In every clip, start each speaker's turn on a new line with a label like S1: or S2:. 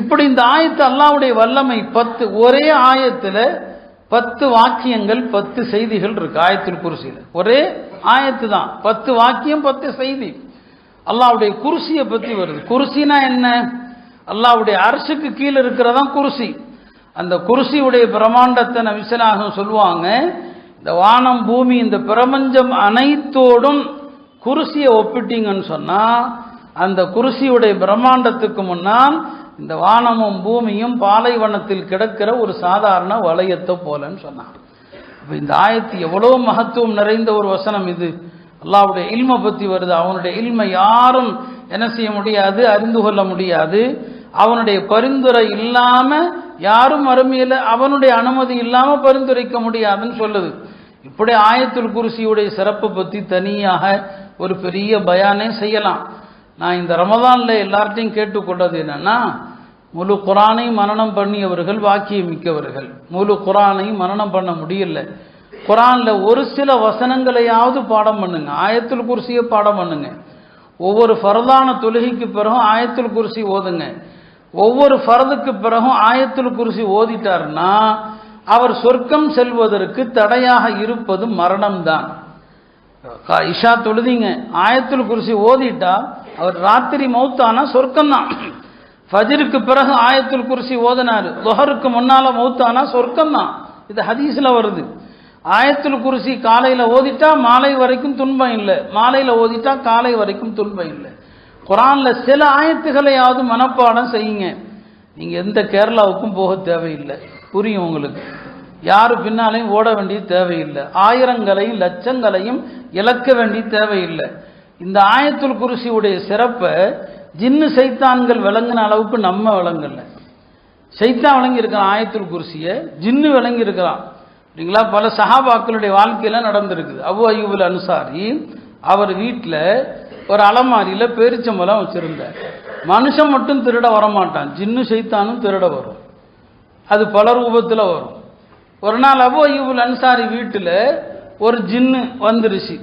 S1: இப்படி இந்த ஆயத்து அல்லாவுடைய வல்லமை பத்து ஒரே ஆயத்தில் பத்து வாக்கியங்கள் பத்து செய்திகள் இருக்கு ஆயத்தில் குருசியில். ஒரே ஆயத்து தான். பத்து வாக்கியம் பத்து செய்தி. அல்லாவுடைய குருசியை பற்றி வருது. குருசினா என்ன? அல்லாவுடைய அரசுக்கு கீழே இருக்கிறதான் குருசி. அந்த குருசியுடைய பிரமாண்டத்தை நபிசலாக சொல்லுவாங்க இந்த வானம் பூமி இந்த பிரபஞ்சம் அனைத்தோடும் குருசியை ஒப்பிட்டீங்கன்னு சொன்னால் அந்த குருசியுடைய பிரம்மாண்டத்துக்கு முன்னால் இந்த வானமும் பூமியும் பாலைவனத்தில் கிடக்கிற ஒரு சாதாரண வளையத்தை போலன்னு சொன்னான். அப்போ இந்த ஆயத்து எவ்வளோ மகத்துவம் நிறைந்த ஒரு வசனம் இது. அல்லாவுடைய இல்மை பற்றி வருது. அவனுடைய இல்மை யாரும் என்ன செய்ய முடியாது அறிந்து கொள்ள முடியாது. அவனுடைய பரிந்துரை இல்லாமல் யாரும் அருமையில் அவனுடைய அனுமதி இல்லாமல் பரிந்துரைக்க முடியாதுன்னு சொல்லுது. இப்படி ஆயத்துல் குருசியுடைய சிறப்பை பற்றி தனியாக ஒரு பெரிய பயானே செய்யலாம். நான் இந்த ரமதானில் எல்லார்ட்டையும் கேட்டுக்கொண்டது என்னன்னா முழு குரானை மரணம் பண்ணியவர்கள் வாக்கியம் மிக்கவர்கள் முழு குரானையும் மரணம் பண்ண முடியல. குரானில் ஒரு சில வசனங்களையாவது பாடம் பண்ணுங்க. ஆயத்துல் குர்சியை பாடம் பண்ணுங்க. ஒவ்வொரு ஃபரதான தொழுகைக்கு பிறகும் ஆயத்துல் குர்சி ஓதுங்க. ஒவ்வொரு ஃபரதுக்கு பிறகும் ஆயத்துல் குர்சி ஓதிட்டாருன்னா அவர் சொர்க்கம் செல்வதற்கு தடையாக இருப்பது மரணம்தான். இஷா தொழுதிங்க. ஆயத்துல் குர்சி ஓதிட்டா அவர் ராத்திரி மௌத்தானா சொர்க்கம் தான் ஃபஜருக்கு பிறகு ஆயத்துல் குர்சி ஓதினார். லொஹருக்கு முன்னால் மௌத்தானா? சொர்க்கம் தான் இது ஹதீஸில் வருது. ஆயத்துல் குருசி காலையில் ஓதிட்டா மாலை வரைக்கும் துன்பம் இல்லை. மாலையில் ஓதிட்டா காலை வரைக்கும் துன்பம் இல்லை. குரானில் சில ஆயத்துகளையாவது மனப்பாடம் செய்யுங்க. நீங்கள் எந்த கேரளாவுக்கும் போக தேவையில்லை. புரியும் உங்களுக்கு. யார் பின்னாலையும் ஓட வேண்டிய தேவையில்லை. ஆயிரங்களையும் லட்சங்களையும் இழக்க வேண்டிய தேவையில்லை. இந்த ஆயத்துல் குருசியுடைய சிறப்பை ஜின்னு சைத்தான்கள் விளங்கின அளவுக்கு நம்ம விளங்கல. சைத்தான் விளங்கி இருக்கிறான் ஆயத்துல் குருசியை ஜின்னு விளங்கி இருக்கிறான் பல சஹாபாக்களுடைய வாழ்க்கையில நடந்திருக்குது. அபு அய்யூபுல் அனுசாரி அவர் வீட்டில் ஒரு அலமாரியில் பேரிச்சம்பழம் வச்சுருந்தார். மனுஷன் மட்டும் திருட வரமாட்டான். ஜின்னு சைத்தானும் திருட வரும். அது பல ரூபத்தில் வரும். ஒரு நாள் அபு அய்யூபுல் அன்சாரி வீட்டில் ஒரு ஜின்னு வந்துருச்சு.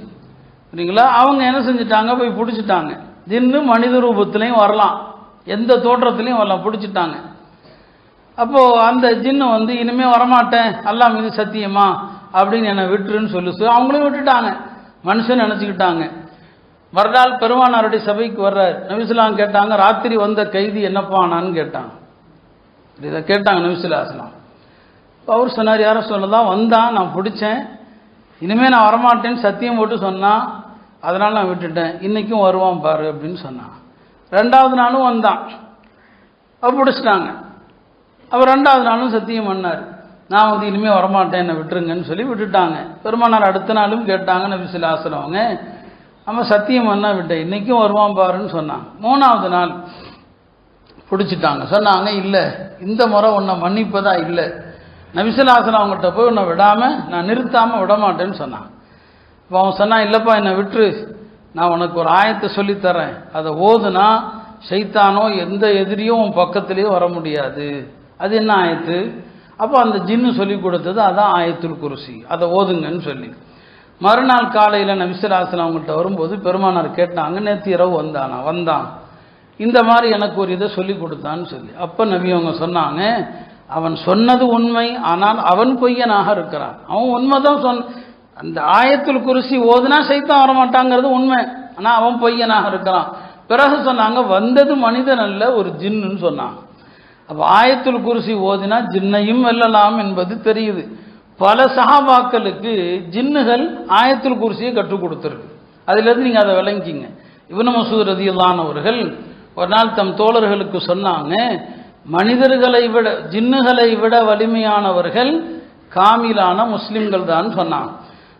S1: சரிங்களா அவங்க என்ன செஞ்சிட்டாங்க? போய் பிடிச்சிட்டாங்க. ஜின்னு மனித ரூபத்திலையும் வரலாம். எந்த தோற்றத்திலையும் வரலாம். பிடிச்சிட்டாங்க. அப்போ அந்த ஜின்னு வந்து இனிமே வரமாட்டேன். அல்லா மீது சத்தியமா? அப்படின்னு என்னை விட்டுருன்னு சொல்லி அவங்களையும் விட்டுட்டாங்க. மனுஷன் நினச்சிக்கிட்டாங்க. மறுநாள் பெருமானாருடைய சபைக்கு வர்றார். நபிசுலாம் கேட்டாங்க ராத்திரி வந்த கைதி என்னப்பானான்னு கேட்டாங்க இதை கேட்டாங்க நபிசுல்லாஸ்லாம் அவர் சொன்னார் யாரும் சொல்லதான் வந்தான். நான் பிடிச்சேன். இனிமேல் நான் வரமாட்டேன்னு சத்தியம் போட்டு சொன்னான் அதனால் நான் விட்டுட்டேன். இன்றைக்கும் வருவான் பாரு அப்படின்னு சொன்னான். ரெண்டாவது நாளும் வந்தான். அவர் பிடிச்சிட்டாங்க. அவர் ரெண்டாவது நாளும் சத்தியம் பண்ணார். நான் வந்து இனிமேல் வரமாட்டேன் என்னை விட்டுருங்கன்னு சொல்லி விட்டுட்டாங்க. பெருமானார் அடுத்த நாளும் கேட்டாங்க நபி சிலாசலம் அவங்க நம்ம சத்தியம் பண்ணா விட்டேன். இன்றைக்கும் வருவான் பாருன்னு சொன்னாங்க. மூணாவது நாள் பிடிச்சிட்டாங்க. சொன்னாங்க இல்லை இந்த முறை உன்னை மன்னிப்பதா இல்லை. நபிசலாசனம் அவங்கள்ட்ட போய் உன்னை விடாமல் நான் நிறுத்தாமல் விட மாட்டேன்னு சொன்னான் இப்போ அவன் சொன்னான் இல்லைப்பா என்னை விட்டுரு. நான் உனக்கு ஒரு ஆயத்தை சொல்லித்தரேன் அதை ஓதுனா சைத்தானோ எந்த எதிரியும் உன் பக்கத்துலேயே வர முடியாது. அது என்ன ஆயத்து? அப்போ அந்த ஜின்னு சொல்லி கொடுத்தது அதான் ஆயத்துல் குருசி. அதை ஓதுங்கன்னு சொல்லி. மறுநாள் காலையில் நபிசலாசனம் அவங்கள்ட்ட வரும்போது பெருமானார் கேட்டாங்க நேற்று இரவு வந்தானா? வந்தான். இந்த மாதிரி எனக்கு ஒரு இதை சொல்லி கொடுத்தான்னு சொல்லி. அப்போ நபி அவங்க சொன்னாங்க அவன் சொன்னது உண்மை ஆனால் அவன் பொய்யனாக இருக்கிறான். அவன் உண்மை தான் சொன்ன அந்த ஆயத்தில் குருசி ஓதுனா சைத்தான் வரமாட்டாங்கிறது உண்மை. ஆனால் அவன் பொய்யனாக இருக்கிறான். பிறகு சொன்னாங்க வந்தது மனிதன் அல்ல ஒரு ஜின்னுன்னு சொன்னாங்க. அப்போ ஆயத்துல் குருசி ஓதினா ஜின்னையும் வெல்லலாம் என்பது தெரியுது. பல சகாபாக்களுக்கு ஜின்னுகள் ஆயத்துல் குருசியை கற்றுக் கொடுத்துருக்கு. அதுலேருந்து நீங்கள் அதை விளங்கிக்கிங்க இவன மசூத் ரதியில்லானவர்கள் ஒரு நாள் தம் தோழர்களுக்கு சொன்னாங்க மனிதர்களை விட ஜின்னுகளை விட வலிமையானவர்கள் காமிலான முஸ்லிம்கள் தான் சொன்னாங்க.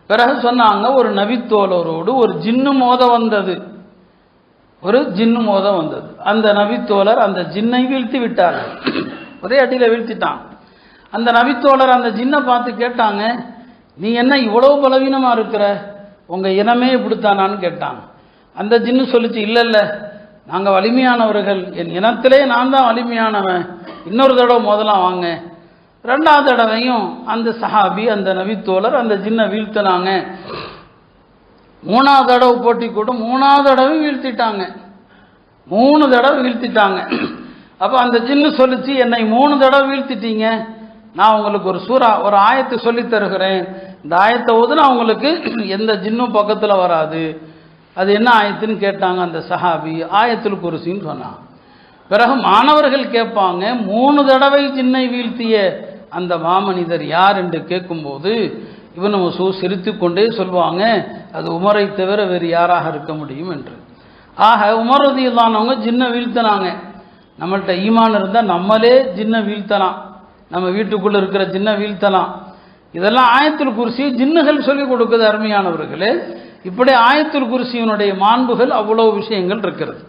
S1: பிறகு சொன்னாங்க ஒரு நபித்தோழரோடு ஒரு ஜின்னு மோத வந்தது. ஒரு ஜின்னு மோத வந்தது. அந்த நபித்தோழர் அந்த ஜின்னை வீழ்த்தி விட்டார் ஒரே அடியில் வீழ்த்திட்டான். அந்த நபித்தோழர் அந்த ஜின்னை பார்த்து கேட்டாங்க நீ என்ன இவ்வளவு பலவீனமாக இருக்கிற? உங்கள் இனமே இப்படித்தானான்னு கேட்டாங்க. அந்த ஜின்னு சொல்லிச்சு இல்லை இல்லை. நாங்கள் வலிமையானவர்கள். என் இனத்திலே நான் தான் வலிமையானவன். இன்னொரு தடவை முதலாம் வாங்க. ரெண்டாவது தடவையும் அந்த சஹாபி அந்த நபித்தோழர் அந்த ஜின்னை வீழ்த்தினாங்க. மூணாவது தடவை போட்டி கூட மூணாவது தடவை வீழ்த்திட்டாங்க. மூணு தடவை வீழ்த்திட்டாங்க. அப்போ அந்த ஜின்னு சொல்லிச்சு என்னை மூணு தடவை வீழ்த்திட்டீங்க. நான் உங்களுக்கு ஒரு சூறா ஒரு ஆயத்தை சொல்லி தருகிறேன். இந்த ஆயத்தை ஓதுனா உங்களுக்கு எந்த ஜின்னும் பக்கத்தில் வராது. அது என்ன ஆயத்துன்னு கேட்டாங்க அந்த சஹாபி. ஆயத்தில் குருசின்னு சொன்னான். பிறகு மாணவர்கள் கேட்பாங்க மூணு தடவை ஜின்னை வீழ்த்திய அந்த மாமனிதர் யார் என்று கேட்கும்போது இவன் சூ சிரித்து கொண்டே சொல்வாங்க அது உமரை தவிர வேறு யாராக இருக்க முடியும் என்று. ஆக உமரதி இல்லாதவங்க ஜின்னை வீழ்த்தினாங்க. நம்மள்ட்ட ஈமான் இருந்தால் நம்மளே ஜின்ன வீழ்த்தலாம். நம்ம வீட்டுக்குள்ளே இருக்கிற ஜின்ன வீழ்த்தலாம். இதெல்லாம் ஆயத்தில் குர்சி ஜின்னுகள் சொல்லிக் கொடுக்குது அருமையானவர்களே. இப்படி ஆயத்தில் குர்சியினுடைய மாண்புகள் அவ்வளோ விஷயங்கள் இருக்கிறது.